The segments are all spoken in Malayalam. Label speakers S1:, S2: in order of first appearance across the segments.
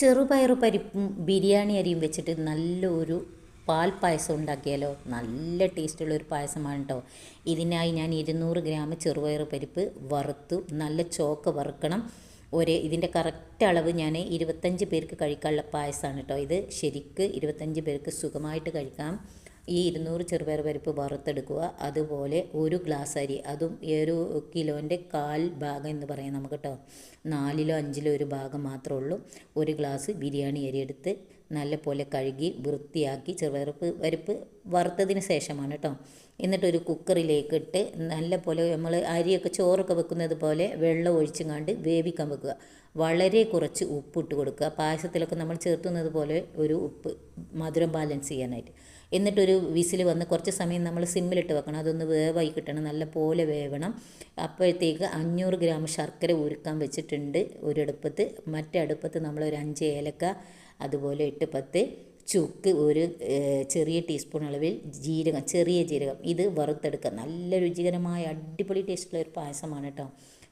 S1: ചെറുപയർ പരിപ്പും ബിരിയാണി അരിയും വെച്ചിട്ട് നല്ലൊരു പാൽ പായസം ഉണ്ടാക്കിയാലോ? നല്ല ടേസ്റ്റുള്ള ഒരു പായസമാണ് കേട്ടോ ഇതിനായി ഞാൻ ഇരുന്നൂറ് ഗ്രാം ചെറുപയർ പരിപ്പ് വറുത്തു നല്ല ചോക്ക് വറുക്കണം. ഒരേ ഇതിന്റെ കറക്റ്റ് അളവ് ഞാൻ ഇരുപത്തഞ്ച് പേർക്ക് കഴിക്കാനുള്ള പായസമാണ് കേട്ടോ ഇത് ശരിക്ക് ഇരുപത്തഞ്ച് പേർക്ക് സുഖമായിട്ട് കഴിക്കാം. ഈ ഇരുന്നൂറ് ചെറുപയർ പരിപ്പ് വറുത്തെടുക്കുക. അതുപോലെ ഒരു ഗ്ലാസ് അരി അതും ഒരു കിലോന്റെ കാൽ ഭാഗം എന്ന് പറയാം നമുക്ക് കേട്ടോ നാലിലോ അഞ്ചിലോ ഒരു ഭാഗം മാത്രമേ ഉള്ളൂ. ഒരു ഗ്ലാസ് ബിരിയാണി അരി എടുത്ത് നല്ല പോലെ കഴുകി വൃത്തിയാക്കി ചെറുപയർ പരിപ്പ് വറുത്തതിന് ശേഷമാണ് കേട്ടോ എന്നിട്ട് ഒരു കുക്കറിലേക്ക് ഇട്ട് നല്ല പോലെ നമ്മൾ അരിയൊക്കെ ചോറൊക്കെ വെക്കുന്നത് പോലെ വെള്ളം ഒഴിച്ചുങ്ങാണ്ട് വേവിക്കാൻ വെക്കുക. വളരെ കുറച്ച് ഉപ്പിട്ട് കൊടുക്കുക. പായസത്തിലൊക്കെ നമ്മൾ ചേർത്തുന്നത് പോലെ ഒരു ഉപ്പ് മധുരം ബാലൻസ് ചെയ്യാനായിട്ട്. എന്നിട്ടൊരു വിസിൽ വന്ന് കുറച്ച് സമയം നമ്മൾ സിമ്മിലിട്ട് വെക്കണം. അതൊന്ന് വേവായി കിട്ടണം. നല്ല പോലെ വേവണം. അപ്പോഴത്തേക്ക് അഞ്ഞൂറ് ഗ്രാം ശർക്കര ഉരുക്കാൻ വെച്ചിട്ടുണ്ട്. ഒരു അടുപ്പത്ത് മറ്റേ അടുപ്പത്ത് നമ്മൾ ഒരു അഞ്ച് ഏലക്ക അതുപോലെ എട്ട് പത്ത് ചുക്ക് ഒരു ചെറിയ ടീസ്പൂൺ അളവിൽ ജീരകം ചെറിയ ജീരകം. ഇത് വറുത്തെടുക്കുക. നല്ല രുചികരമായ അടിപൊളി ടേസ്റ്റുള്ള ഒരു പായസമാണ് കേട്ടോ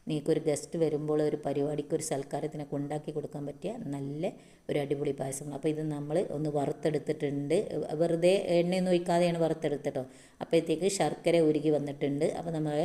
S1: നിങ്ങൾക്കൊരു ഗസ്റ്റ് വരുമ്പോൾ ഒരു പരിപാടിക്ക് ഒരു സൽക്കാരത്തിനൊക്കെ ഉണ്ടാക്കി കൊടുക്കാൻ പറ്റിയ നല്ല ഒരു അടിപൊളി പായസമാണ്. അപ്പോൾ ഇത് നമ്മൾ ഒന്ന് വറുത്തെടുത്തിട്ടുണ്ട്. വെറുതെ എണ്ണയൊന്നും ഒഴിക്കാതെയാണ് വറുത്തെടുത്തിട്ടോ അപ്പോഴത്തേക്ക് ശർക്കര ഉരുകി വന്നിട്ടുണ്ട്. അപ്പോൾ നമ്മൾ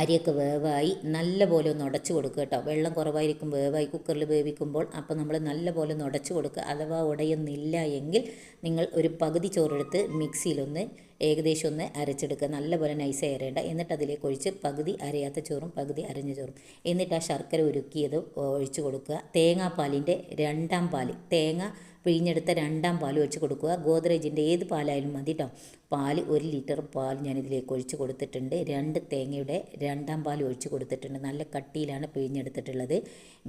S1: അരിയൊക്കെ വേവായി നല്ല പോലെ ഒന്ന് ഉടച്ച് കൊടുക്കുക കേട്ടോ. വെള്ളം കുറവായിരിക്കും വേവായി. കുക്കറിൽ വേവിക്കുമ്പോൾ അപ്പോൾ നമ്മൾ നല്ല പോലെ ഒന്ന് ഉടച്ച് കൊടുക്കുക അഥവാ ഉടയുന്നില്ല എങ്കിൽ നിങ്ങൾ ഒരു പകുതി ചോറെടുത്ത് മിക്സിയിലൊന്ന് ഏകദേശം ഒന്ന് അരച്ചെടുക്കുക നല്ലപോലെ നൈസ് അരയേണ്ട. എന്നിട്ട് അതിലേക്ക് ഒഴിച്ച് പകുതി അരയാത്ത ചോറും പകുതി അരഞ്ഞ ചോറും. എന്നിട്ട് ആ ശർക്കര ഉരുക്കിയത് ഒഴിച്ച് കൊടുക്കുക. തേങ്ങാപ്പാലിന്റെ രണ്ടാം പാൽ. തേങ്ങ പിഴിഞ്ഞെടുത്ത രണ്ടാം പാൽ ഒഴിച്ച് കൊടുക്കുക. ഗോദ്രേജിന്റെ ഏത് പാലായാലും മതി കേട്ടോ പാൽ ഒരു ലിറ്റർ പാൽ ഞാനിതിലേക്ക് ഒഴിച്ച് കൊടുത്തിട്ടുണ്ട്. രണ്ട് തേങ്ങയുടെ രണ്ടാം പാൽ ഒഴിച്ച് കൊടുത്തിട്ടുണ്ട്. നല്ല കട്ടിയിലാണ് പിഴിഞ്ഞെടുത്തിട്ടുള്ളത്.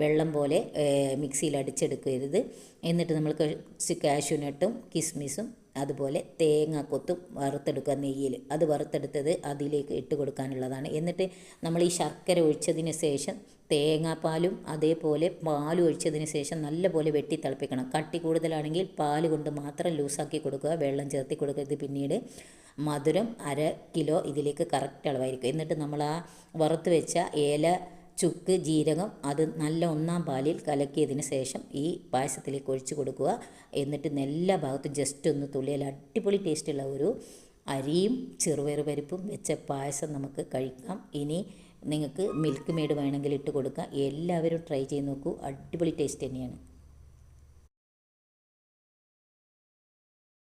S1: വെള്ളം പോലെ മിക്സിയിൽ അടിച്ചെടുക്കരുത്. എന്നിട്ട് നമ്മൾ കാഷ്യൂനട്ടും കിസ്മിസും അതുപോലെ തേങ്ങ കൊത്തും വറുത്തെടുക്കുക നെയ്യിൽ. അത് വറുത്തെടുത്തത് അതിലേക്ക് ഇട്ട് കൊടുക്കാനുള്ളതാണ്. എന്നിട്ട് നമ്മൾ ഈ ശർക്കര ഒഴിച്ചതിന് ശേഷം തേങ്ങാപ്പാലും അതേപോലെ പാൽ ഒഴിച്ചതിന് ശേഷം നല്ലപോലെ വെട്ടി തിളപ്പിക്കണം. കട്ടി കൂടുതലാണെങ്കിൽ പാൽ കൊണ്ട് മാത്രം ലൂസാക്കി കൊടുക്കുക വെള്ളം ചേർത്തി കൊടുക്കുക. കൊടുക്കരുത് പിന്നീട് മധുരം അര കിലോ ഇതിലേക്ക് കറക്റ്റ് അളവായിരിക്കും. എന്നിട്ട് നമ്മൾ ആ വറുത്ത് വെച്ച ഏല ചുക്ക് ജീരകം അത് നല്ല ഒന്നാം പാലിൽ കലക്കിയതിന് ശേഷം ഈ പായസത്തിലേക്ക് ഒഴിച്ച് കൊടുക്കുക. എന്നിട്ട് എല്ലാ ഭാഗത്തും ജസ്റ്റ് ഒന്ന് തുള്ളിയാൽ അടിപൊളി ടേസ്റ്റുള്ള ഒരു അരിയും ചെറുപയറുപരിപ്പും വെച്ച പായസം നമുക്ക് കഴിക്കാം. ഇനി നിങ്ങൾക്ക് മിൽക്ക് മെയ്ഡ് വേണമെങ്കിൽ ഇട്ട് കൊടുക്കാം. എല്ലാവരും ട്രൈ ചെയ്ത് നോക്കൂ. അടിപൊളി ടേസ്റ്റ് തന്നെയാണ്.